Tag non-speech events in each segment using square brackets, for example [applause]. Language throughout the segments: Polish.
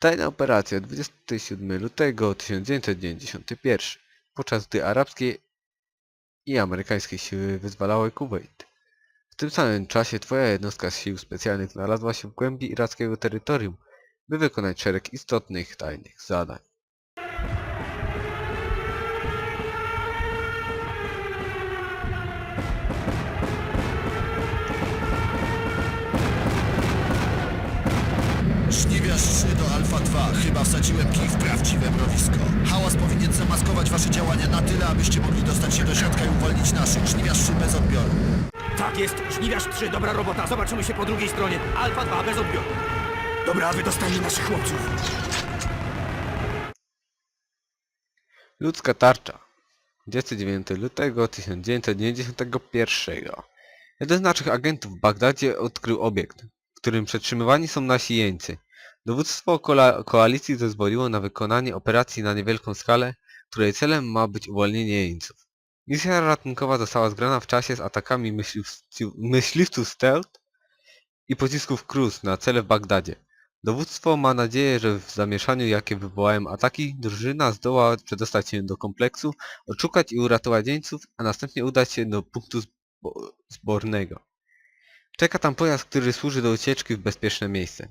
Tajna operacja 27 lutego 1991, podczas gdy arabskie i amerykańskie siły wyzwalały Kuwait. W tym samym czasie twoja jednostka sił specjalnych znalazła się w głębi irackiego terytorium, by wykonać szereg istotnych tajnych zadań. Żniwiarz 3 do Alfa 2. Chyba wsadziłem kij w prawdziwe mrowisko. Hałas powinien zamaskować wasze działania na tyle, abyście mogli dostać się do środka i uwolnić naszych. Żniwiarz 3 bez odbioru. Tak jest, żniwiarz 3, dobra robota. Zobaczymy się po drugiej stronie. Alfa 2 bez odbioru. Dobra, wydostanie naszych chłopców. Ludzka tarcza. 29 lutego 1991. Jeden z naszych agentów w Bagdadzie odkrył obiekt, w którym przetrzymywani są nasi jeńcy. Dowództwo koalicji zezwoliło na wykonanie operacji na niewielką skalę, której celem ma być uwolnienie jeńców. Misja ratunkowa została zgrana w czasie z atakami myśliwców, myśliwców stealth i pocisków Cruz na cele w Bagdadzie. Dowództwo ma nadzieję, że w zamieszaniu jakie wywołałem ataki, drużyna zdoła przedostać się do kompleksu, odszukać i uratować jeńców, a następnie udać się do punktu zbo zbornego. Czeka tam pojazd, który służy do ucieczki w bezpieczne miejsce.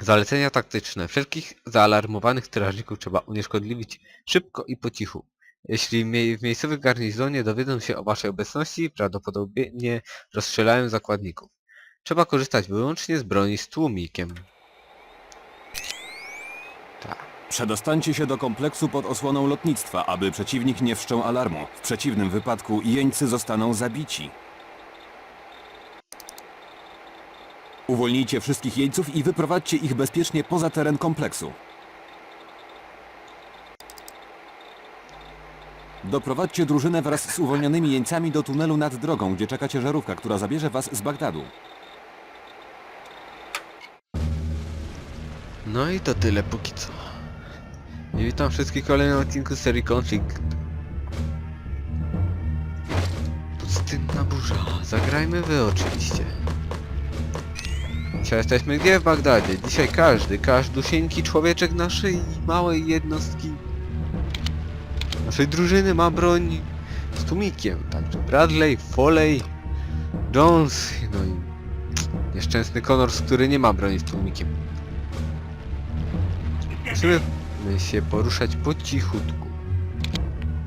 Zalecenia taktyczne. Wszelkich zaalarmowanych strażników trzeba unieszkodliwić szybko i po cichu. Jeśli w miejscowym garnizonie dowiedzą się o waszej obecności, prawdopodobnie rozstrzelają zakładników. Trzeba korzystać wyłącznie z broni z tłumikiem. Tak. Przedostańcie się do kompleksu pod osłoną lotnictwa, aby przeciwnik nie wszczął alarmu. W przeciwnym wypadku jeńcy zostaną zabici. Uwolnijcie wszystkich jeńców i wyprowadźcie ich bezpiecznie poza teren kompleksu. Doprowadźcie drużynę wraz z uwolnionymi jeńcami do tunelu nad drogą, gdzie czeka ciężarówka, która zabierze was z Bagdadu. No i to tyle póki co. I witam wszystkich w kolejnym odcinku serii Conflict. Pustynna burza. Zagrajmy wy oczywiście. Dzisiaj jesteśmy gdzie w Bagdadzie? Dzisiaj każdy, każdusieńki człowieczek naszej małej jednostki naszej drużyny ma broń z tłumikiem. Także Bradley, Foley, Jones, no i nieszczęsny Connors, który nie ma broni z tłumikiem. Musimy się poruszać po cichutku.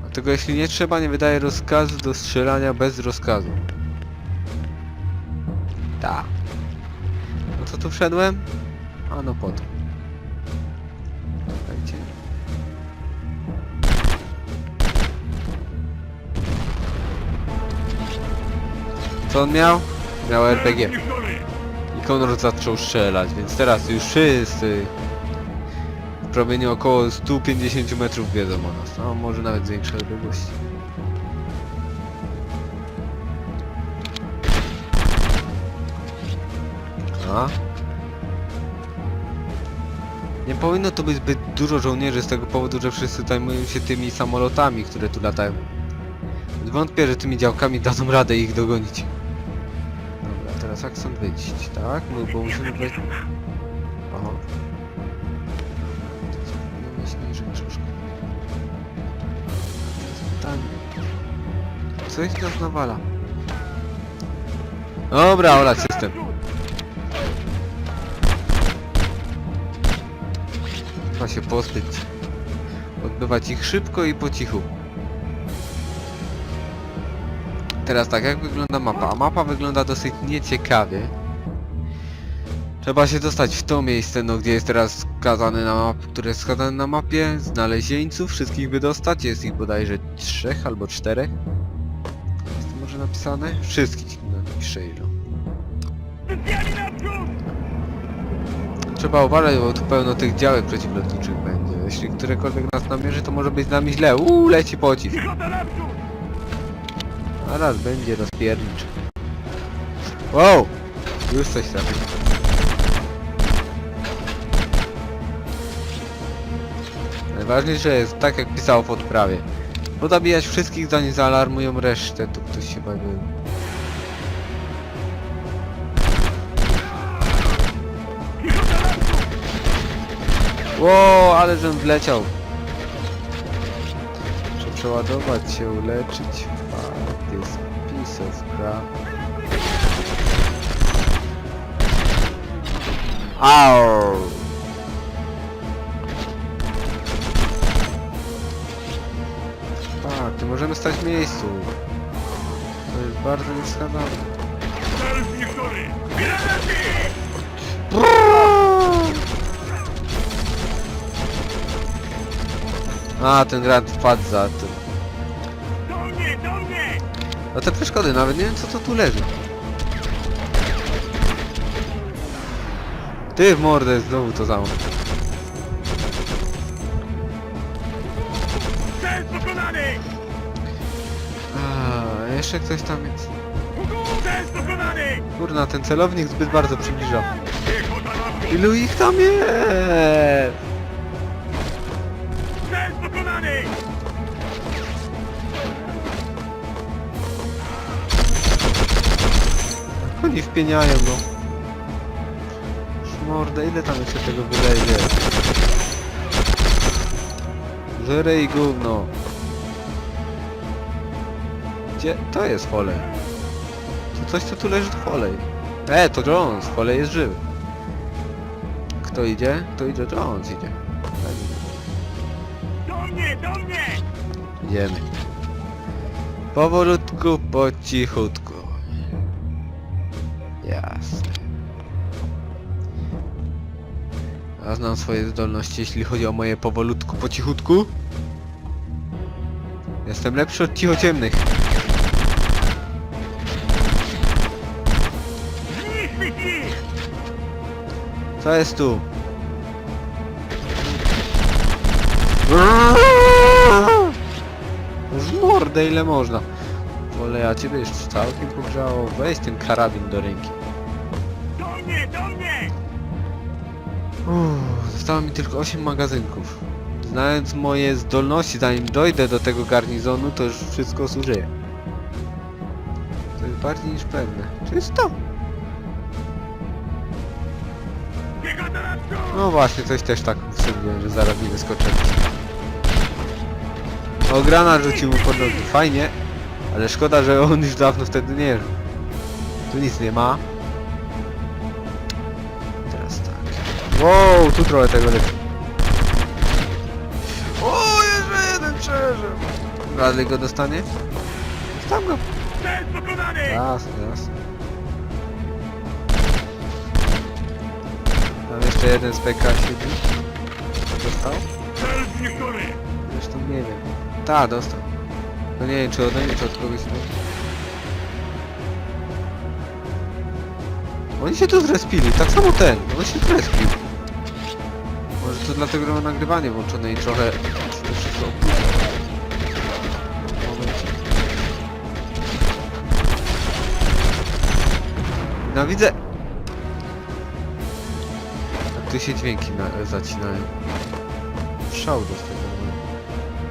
Dlatego jeśli nie trzeba, nie wydaje rozkazu do strzelania bez rozkazu. Tak. No co tu wszedłem? A no po to. Czekajcie. Co on miał? Miał RPG. I Konrad zaczął strzelać, więc teraz już wszyscy w promieniu około 150 metrów wiedzą o nas, a może nawet z większej odległości. Nie powinno to być zbyt dużo żołnierzy z tego powodu, że wszyscy zajmują się tymi samolotami, które tu latają. Wątpię, że tymi działkami dadzą radę ich dogonić. Dobra, teraz jak stąd wyjść, tak? No, bo musimy wejść... Aha. Myślę, że troszkę. Pytanie. Co ich nas nawala? Dobra, olać system. Trzeba się pozbyć. Odbywać ich szybko i po cichu. Teraz tak, jak wygląda mapa? A mapa wygląda dosyć nieciekawie. Trzeba się dostać w to miejsce, no gdzie jest teraz wskazane na map, które jest na mapie, znaleźć jeńców, wszystkich wydostać, jest ich bodajże trzech albo czterech. Jest to może napisane? Wszystkich napiszę ilu. Trzeba uważać, bo tu pełno tych działek przeciwlotniczych będzie. Jeśli którekolwiek nas namierzy, to może być z nami źle. Uuu, leci pocisk. Zaraz będzie rozpiernicz. Wow! Już coś trafił. Najważniejsze jest tak jak pisało w odprawie. Podabijać wszystkich zanim zaalarmują resztę, tu ktoś się bawił. Ło, ale żem wleciał. Muszę przeładować się, uleczyć. Fuck, jest of crap. Au! Tak, nie możemy stać w miejscu. To jest bardzo niewskazane. A, ten grad wpadł za tym. No te przeszkody, nawet nie wiem co to tu leży. Ty w mordę znowu to samo. Jeszcze ktoś tam jest. Kurna, ten celownik zbyt bardzo przybliża. Ilu ich tam jest? Oni wpieniają, no. Mordę, ile tam jeszcze tego wyleje? Żerej i gówno. Gdzie? To jest Foley. To coś, co tu leży, to Foley. E, to Jones. Foley jest żywy. Kto idzie? Kto idzie? Jones idzie. Tak. Idziemy. Powolutku, po cichutku. Ja znam swoje zdolności, jeśli chodzi o moje powolutku, po cichutku. Jestem lepszy od cichociemnych. Co jest tu? Z mordę ile można. Wolę ja ciebie już całkiem pogrzało. Weź ten karabin do ręki. Uff, zostało mi tylko 8 magazynków. Znając moje zdolności, zanim dojdę do tego garnizonu, to już wszystko zużyję. To jest bardziej niż pewne. Czysto. No właśnie, coś też tak sądziłem, że zaraz mi wyskoczy. O, granat rzucił mu pod nogi. Fajnie. Ale szkoda, że on już dawno wtedy nie żył. Tu nic nie ma. Wow, tu trochę tego lepiej. O, jeszcze jeden przeżył. Bradley go dostanie? Tam go. Jasne, jasne. Tam jeszcze jeden z PK siedzi. Dostał? Zresztą nie wiem. Ta, dostał. No nie wiem czy ode mnie, czy od kogoś. Oni się tu zrespili, tak samo ten, on się zrespił. To dlatego, że ma nagrywanie włączone i trochę. No widzę! A tu się dźwięki na, zacinają. Szał dostał.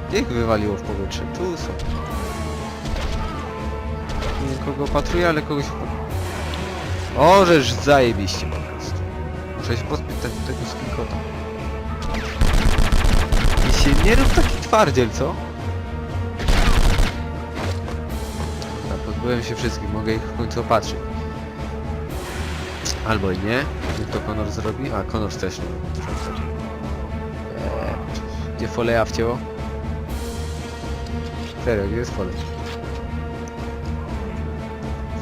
Gdzie ich wywaliło w powietrze? Tu są. Nie wiem kogo opatruję, ale kogoś... O, żeż zajebiście po prostu. Muszę się pozbyć te- tego skinkota. Się nie rób taki twardziel, co? Dobra, pozbyłem się wszystkich, mogę ich w końcu opatrzyć. Albo i nie. Niech to Conor zrobi. A, Conor też nie. Eee, gdzie foleja wcięło? Serio, gdzie jest folej?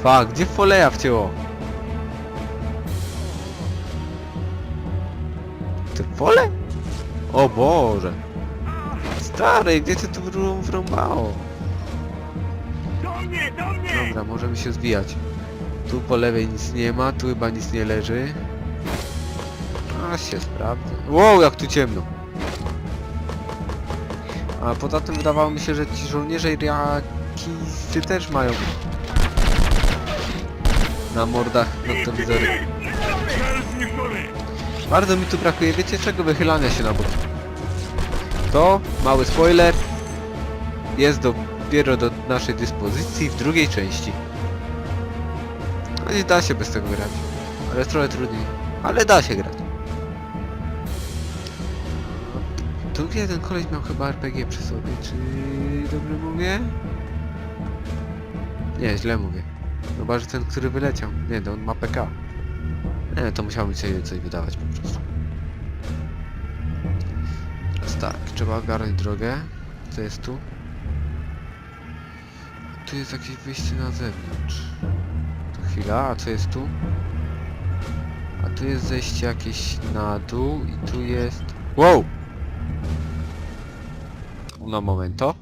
Fuck, gdzie foleja wcięło? Ty fole? O Boże! Stary, gdzie ty tu wrą- wrąbało? Dobra, możemy się zwijać. Tu po lewej nic nie ma, tu chyba nic nie leży. A się sprawdzę. Wow, jak tu ciemno. A poza tym wydawało mi się, że ci żołnierze irakicy też mają na mordach noktowizory. Bardzo mi tu brakuje, wiecie czego? Wychylania się na bok. To, mały spoiler, jest dopiero do naszej dyspozycji w drugiej części. No i da się bez tego grać. Ale trochę trudniej. Ale da się grać. tu jeden koleś miał chyba RPG przy sobie, czy dobrze mówię? Nie, źle mówię. Chyba, że ten, który wyleciał. Nie, to on ma PK. Nie, to musiał mi coś wydawać po prostu. Tak, trzeba ogarnąć drogę. Co jest tu? Tu jest jakieś wyjście na zewnątrz. To chwila, a co jest tu? A tu jest zejście jakieś na dół i tu jest... Wow! No momento.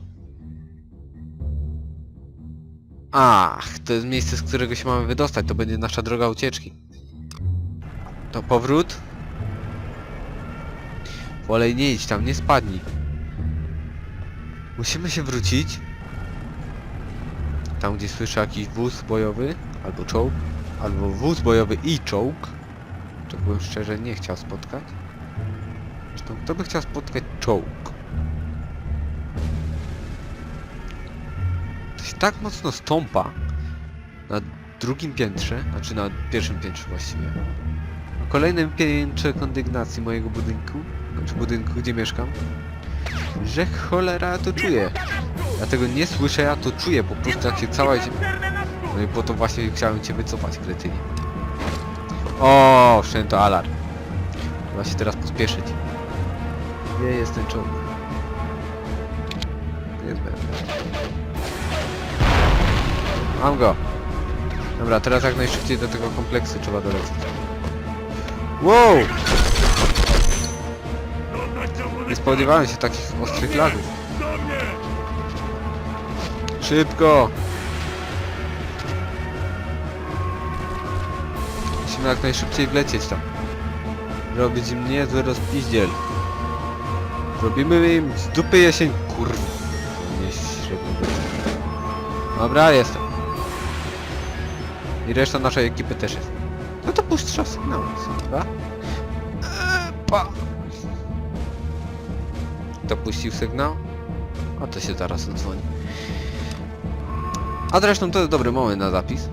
Ach, to jest miejsce, z którego się mamy wydostać. To będzie nasza droga ucieczki. To powrót? Wolej nie idź tam, nie spadnij. Musimy się wrócić. Tam gdzie słyszę jakiś wóz bojowy, albo czołg, albo wóz bojowy i czołg. To bym szczerze nie chciał spotkać. Zresztą kto by chciał spotkać czołg? To się tak mocno stąpa na drugim piętrze, znaczy na pierwszym piętrze właściwie. Na kolejnym piętrze kondygnacji mojego budynku, znaczy budynku gdzie mieszkam, że cholera to czuję. Ja tego nie słyszę, ja to czuję po prostu jak się cała ziemia... No i po to właśnie chciałem cię wycofać, kretynie. O, wszędzie alarm. Trzeba się teraz pospieszyć. Gdzie jest ten. Mam go. Dobra, teraz jak najszybciej do tego kompleksu trzeba dolecieć. Wow! Nie spodziewałem się takich ostrych lagów. Szybko! Musimy jak najszybciej wlecieć tam. Robić im niezły rozpiździel. Robimy im z dupy jesień, kurwa. Nie średnio. Dobra, jestem. I reszta naszej ekipy też jest. No to puść strzał sygnał, chyba. Eee, pa. To puścił sygnał? A to się zaraz odzwoni. A zresztą to jest dobry moment na zapis.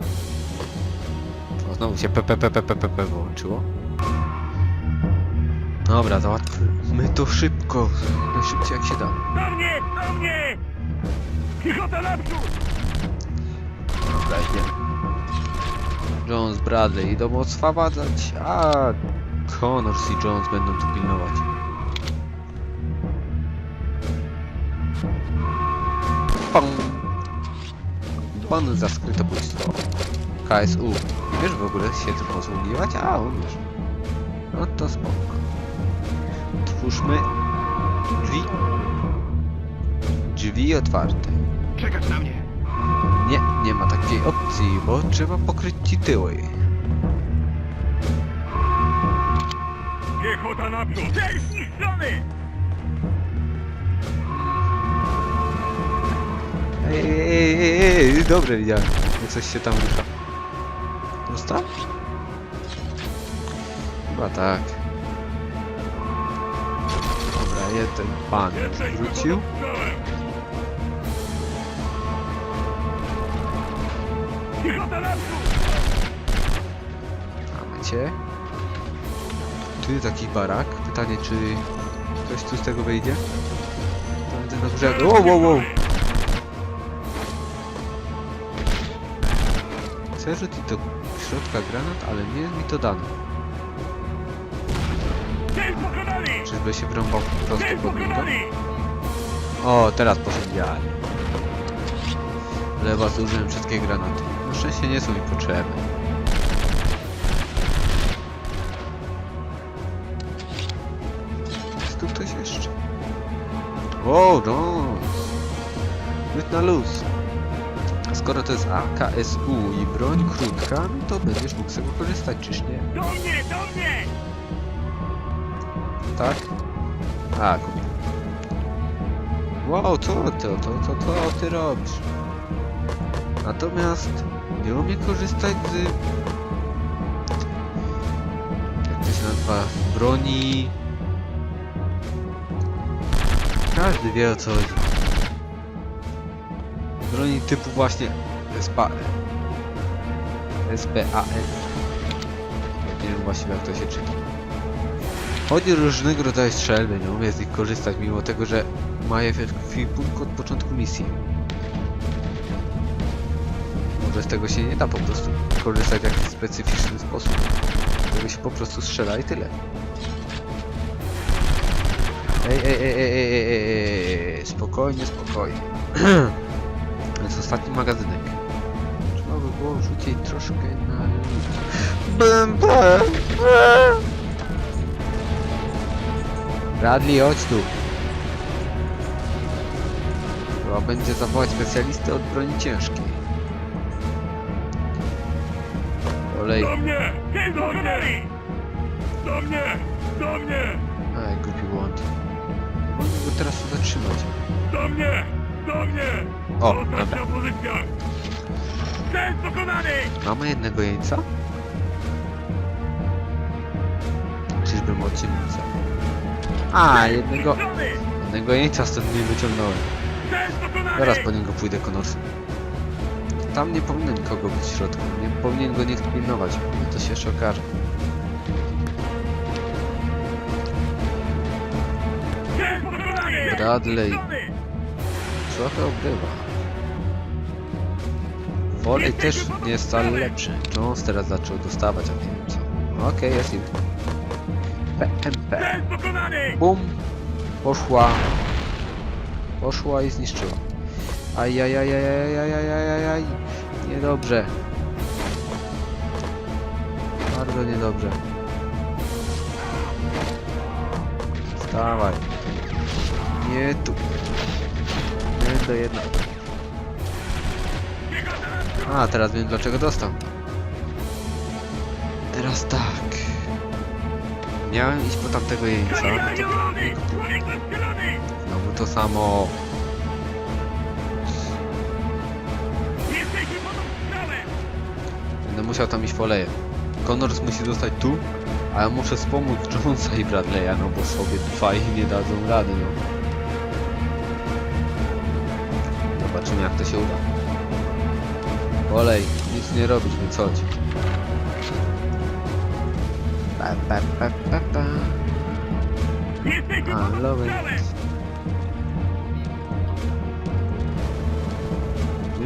O, znowu się PPPPPP wyłączyło. Dobra, załatwmy to szybko. Najszybciej jak się da. Do mnie! Do mnie! Piechota naprzód! Dobra, idziemy. Jones, Bradley idą oswabadzać, a Connors i Jones będą tu pilnować. Pam! Pan za skrytobójstwo. KSU. Wiesz w ogóle się tym posługiwać? A, umiesz. No to spoko. Otwórzmy drzwi. Drzwi otwarte. Czekać na mnie! Nie, nie ma takiej opcji, bo trzeba pokryć ci tyły. Piechota naprzód! Cel zniszczony! Ej, ej, ej, ej, dobrze widziałem, jak coś się tam rusza. Dostał? Chyba tak. Dobra, jeden pan wrócił. Mamy cię. Tu jakiś barak. Pytanie, czy coś tu z tego wyjdzie? Tam widzę na górze... Wow, wow, wow! Chcę rzucić do środka granat, ale nie jest mi to dane. Czyżby się wrąbał prosto pod niego? O, teraz poszedł idealnie. Ale chyba zużyłem wszystkie granaty. Na szczęście nie są mi potrzebne. Jest tu ktoś jeszcze? O, Jones! Byt na luz. Skoro to jest AKSU i broń krótka, no to będziesz mógł z tego korzystać, czyż nie? Do mnie! Do mnie! Tak? A, kupię. Wow, co ty, to, to, to ty robisz? Natomiast nie umie korzystać z... Jak to się nazywa? Broni... Każdy wie o co chodzi broni typu właśnie SPA SPAN nie wiem właściwie jak to się czyta Chodzi różnego rodzaju strzelby, nie umie z nich korzystać mimo tego, że ma je w ekwipunku od początku misji Może z tego się nie da po prostu korzystać w jakiś specyficzny sposób Tego się po prostu strzela i tyle ej, ej, ej, ej, ej, spokojnie, spokojnie Ostatni magazynek. Trzeba by było rzucić troszkę na ludzi. [laughs] Bradley, chodź tu. Trzeba będzie zawołać specjalistę od broni ciężkiej. Olej. Do mnie! Do mnie! Do mnie! Do mnie! Ej, głupi błąd. Mogę go teraz zatrzymać. Do mnie! Do mnie! O, dobra. Mamy jednego jeńca? Czyżbym odciemnica? A, jednego, jednego jeńca stąd nie wyciągnąłem. Zaraz po niego pójdę Connors. Tam nie powinien kogo być w środku. Nie powinien go nikt pilnować. To się jeszcze okaże. Bradley. Trochę obrywa. Foley też nie jest wcale lepszy. Jones teraz zaczął dostawać, a nie wiem co. Okej, jest im. PMP. Bum! Poszła. Poszła i zniszczyła. Ajajajajajajajajajaj. Niedobrze. Bardzo niedobrze. Wstawaj. Nie tu. Nie do jedna. A, teraz wiem dlaczego dostał. Teraz tak. Miałem iść po tamtego jeńca. no! Znowu to samo. Będę musiał tam iść po leje. Connors musi zostać tu, a ja muszę wspomóc Jonesa i Bradley'a, no bo sobie dwaj nie dadzą rady, no. Zobaczymy jak to się uda. Olej, nic nie robić, więc chodź. Pa, pa, pa, pa, pa. Jesteśmy!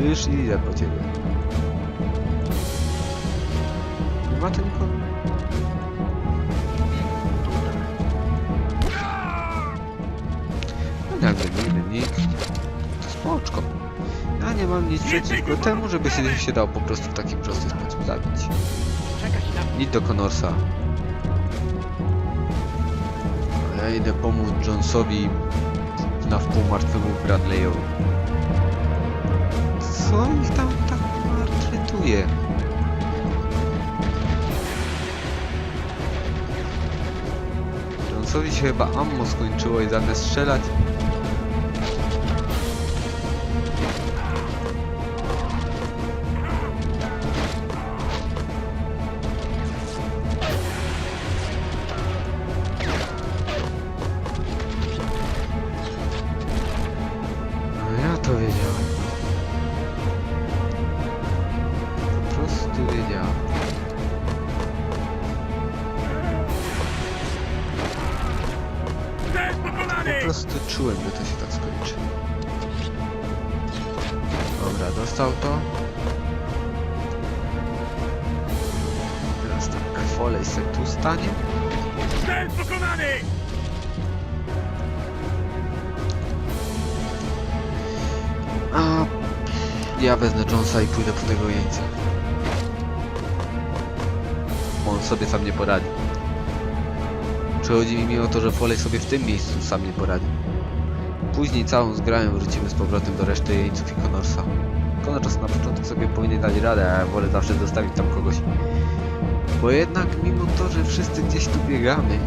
Już idę po ciebie. Nie ma tu nikogo. No nigdy nikt. To spoczko. Ja nie mam nic przeciwko temu, żeby się, się dał po prostu w taki prosty sposób zabić. Idź do Connorsa. A ja idę pomóc Jonesowi na wpół martwemu Bradley'owi. Co ich tam tak maltretuje? Jonesowi się chyba ammo skończyło i zamiast strzelać... stanie. Cel pokonany! A ja wezmę Jonesa i pójdę po tego jeńca. On sobie sam nie poradzi. Przychodzi mi o to, że Foley sobie w tym miejscu sam nie poradzi. Później całą zgrają wrócimy z powrotem do reszty jeńców i Connorsa. Connors na początku sobie powinien dać radę, a ja wolę zawsze zostawić tam kogoś. Bo jednak mimo to, że wszyscy gdzieś tu biegamy,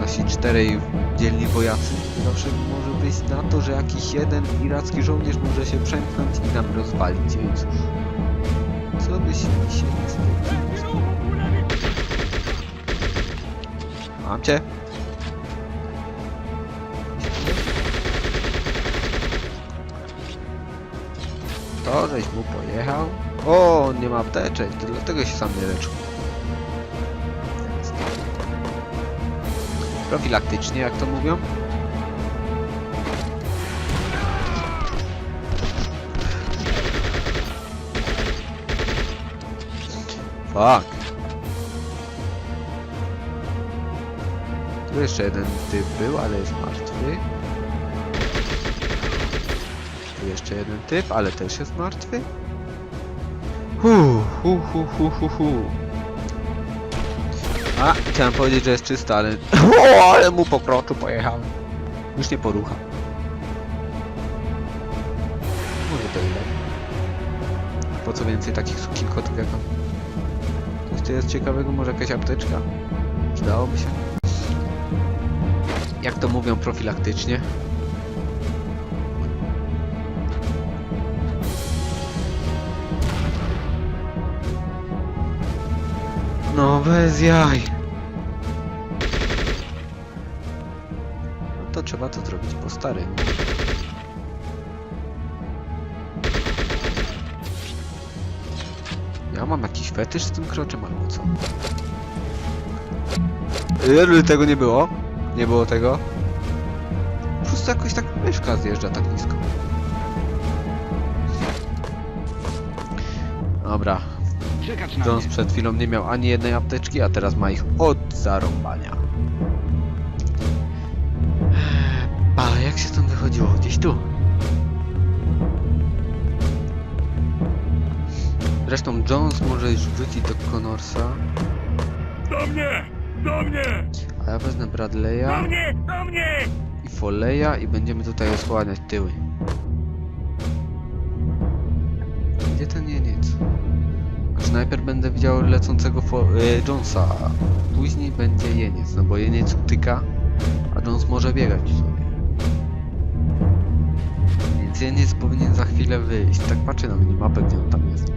nasi czterej dzielni wojacy, zawsze może być na to, że jakiś jeden iracki żołnierz może się przemknąć i nam rozwalić jeńców. Co by się nie spodziewało. Mam cię. To, żeś mu pojechał? O, on nie ma apteczek, dlatego się sam nie leczył. Profilaktycznie, jak to mówią. Fuck. Tu jeszcze jeden typ był, ale jest martwy. Tu jeszcze jeden typ, ale też jest martwy. Hu, hu, hu, hu, hu, hu. A, chciałem powiedzieć, że jest czysta, ale... [laughs] O, ale mu po kroczu pojechałem. Już nie porucha. Może to ile? Po co więcej takich sukinkotów jak on? Coś tu jest ciekawego, może jakaś apteczka? Przydałoby się. Jak to mówią profilaktycznie? No bez jaj. No to trzeba to zrobić po starym. Ja mam jakiś fetysz z tym kroczem albo co? Yy, tego nie było. Nie było tego. Po prostu jakoś tak myszka zjeżdża tak nisko. Dobra, Jones przed chwilą nie miał ani jednej apteczki, a teraz ma ich od zarąbania. A jak się stąd wychodziło? Gdzieś tu. Zresztą Jones może już wrzucić do Connorsa, Do mnie! Do mnie! a ja wezmę Bradley'a mnie! Do mnie! i Foley'a i będziemy tutaj osłaniać tyły. Gdzie ten jeniec? Aż najpierw będę widział lecącego e, Jonesa, a później będzie jeniec, no bo jeniec utyka, a Jones może biegać sobie. Więc jeniec powinien za chwilę wyjść. Tak patrzę na minimapę, gdzie on tam jest.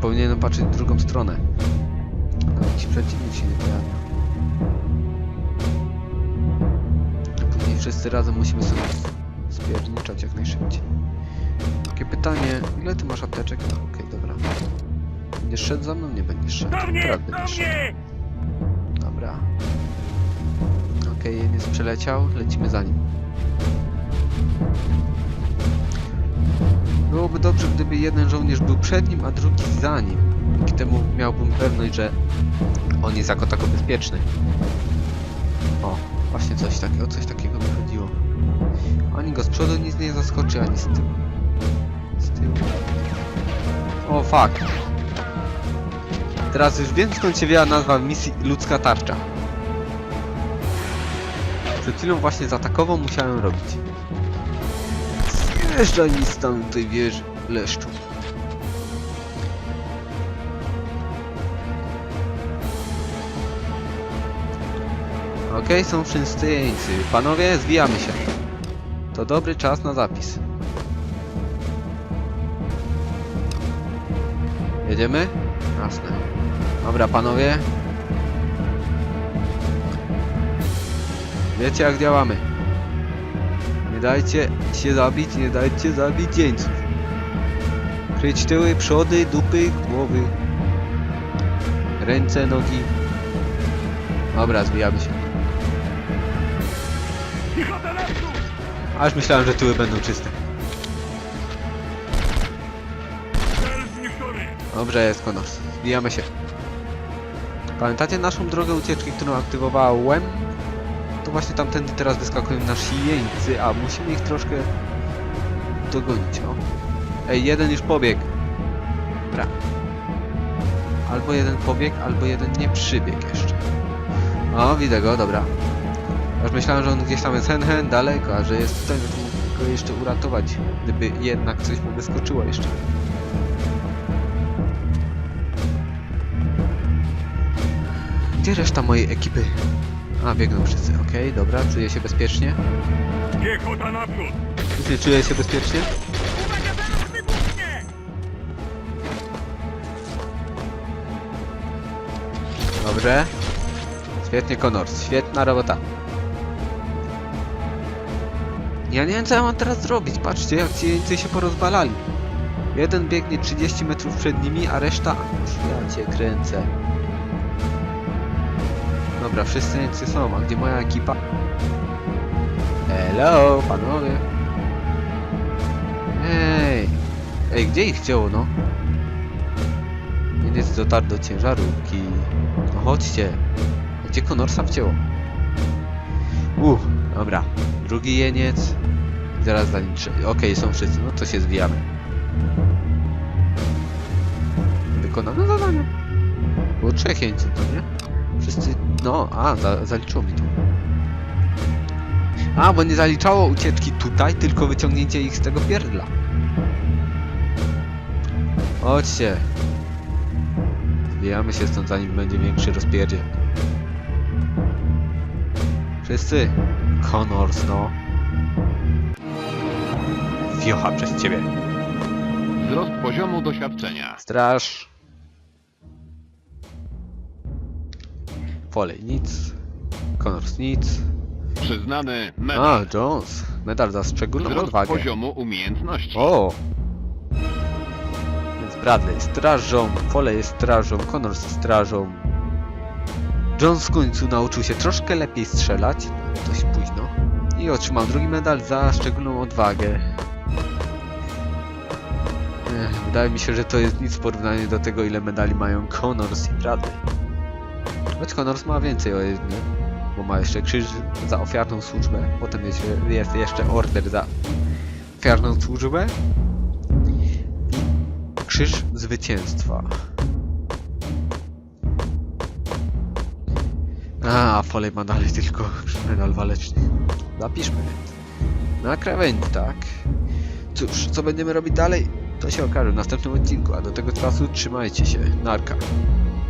Powinienem patrzeć w drugą stronę. No jakiś przeciwnik się nie pojawia. Później wszyscy razem musimy sobie spierniczać jak najszybciej. Takie pytanie, ile ty masz apteczek? No okej, dobra. Będziesz szedł za mną? Nie będziesz szedł. Teraz będziesz szedł. Dobra. Okej, okay, jest przeleciał, lecimy za nim. Byłoby dobrze, gdyby jeden żołnierz był przed nim, a drugi za nim. Dzięki temu miałbym pewność, że on jest jako tako bezpieczny. O, właśnie coś takiego, coś takiego mi chodziło. Ani go z przodu nic nie zaskoczy, ani z tyłu. Z tyłu. O, fuck. Teraz już wiem skąd się wzięła nazwa misji ludzka tarcza. Przed chwilą właśnie za takową musiałem robić. Zjeżdżaj mi z tamtej wieży, leszczu. Okej, są wszyscy jeńcy. Panowie, zwijamy się. To dobry czas na zapis. Jedziemy? Jasne. Dobra, panowie. Wiecie jak działamy. Nie dajcie się zabić, nie dajcie zabić jeńców. Kryć tyły, przody, dupy, głowy. Ręce, nogi. Dobra, zbijamy się. Aż myślałem, że tyły będą czyste. Dobrze jest, Konos. Zbijamy się. Pamiętacie naszą drogę ucieczki, którą aktywowałem? To właśnie tamtędy teraz wyskakują nasi jeńcy, a musimy ich troszkę dogonić, o. Ej, jeden już pobiegł. Dobra. Albo jeden pobiegł, albo jeden nie przybiegł jeszcze. O, widzę go, dobra. Aż myślałem, że on gdzieś tam jest hen, hen daleko, a że jest tutaj, go jeszcze uratować, gdyby jednak coś mu wyskoczyło jeszcze. Gdzie reszta mojej ekipy? A, biegną wszyscy, okej, dobra, czuję się bezpiecznie. Piechota naprzód! Ty czuję się bezpiecznie? Uwaga, zaraz wybuchnie! Dobrze. Świetnie, Connors, świetna robota. Ja nie wiem, co ja mam teraz zrobić. Patrzcie, jak ci jeńcy się porozbalali. Jeden biegnie 30 metrów przed nimi, a reszta... Ja cię kręcę. Dobra, wszyscy niecy są, a gdzie moja ekipa? Hello, panowie. Ej, ej, gdzie ich wzięło, no? Jeniec dotarł do ciężarówki. No chodźcie. Gdzie Konorsa wcięło? Uff, dobra. Drugi jeniec. Zaraz za nim. Okej, są wszyscy, no to się zwijamy. Wykonane zadanie. Było trzech jeńców, to nie? Wszyscy... No, a, za, zaliczyło mi to. A, bo nie zaliczało ucieczki tutaj, tylko wyciągnięcie ich z tego pierdla. Chodźcie. Zbijamy się stąd, zanim będzie większy rozpierdziel. Wszyscy. Connors, no. Wiocha przez ciebie. Wzrost poziomu doświadczenia. Straż. Foley nic. Connors nic. Przyznany A, medal. Jones. Medal za szczególną Wzrost odwagę. poziomu umiejętności. O! Więc Bradley strażą, Foley jest strażą, Connors jest strażą. Jones w końcu nauczył się troszkę lepiej strzelać, dość późno. I otrzymał drugi medal za szczególną odwagę. Ech, wydaje mi się, że to jest nic w porównaniu do tego, ile medali mają Connors i Bradley. Choć Connors ma więcej o jednym, bo ma jeszcze krzyż za ofiarną służbę, potem jest, jest jeszcze order za ofiarną służbę i krzyż zwycięstwa. A, Foley ma dalej tylko medal waleczny. Zapiszmy. Na krawędzi, tak. Cóż, co będziemy robić dalej, to się okaże w następnym odcinku, a do tego czasu trzymajcie się. Narka.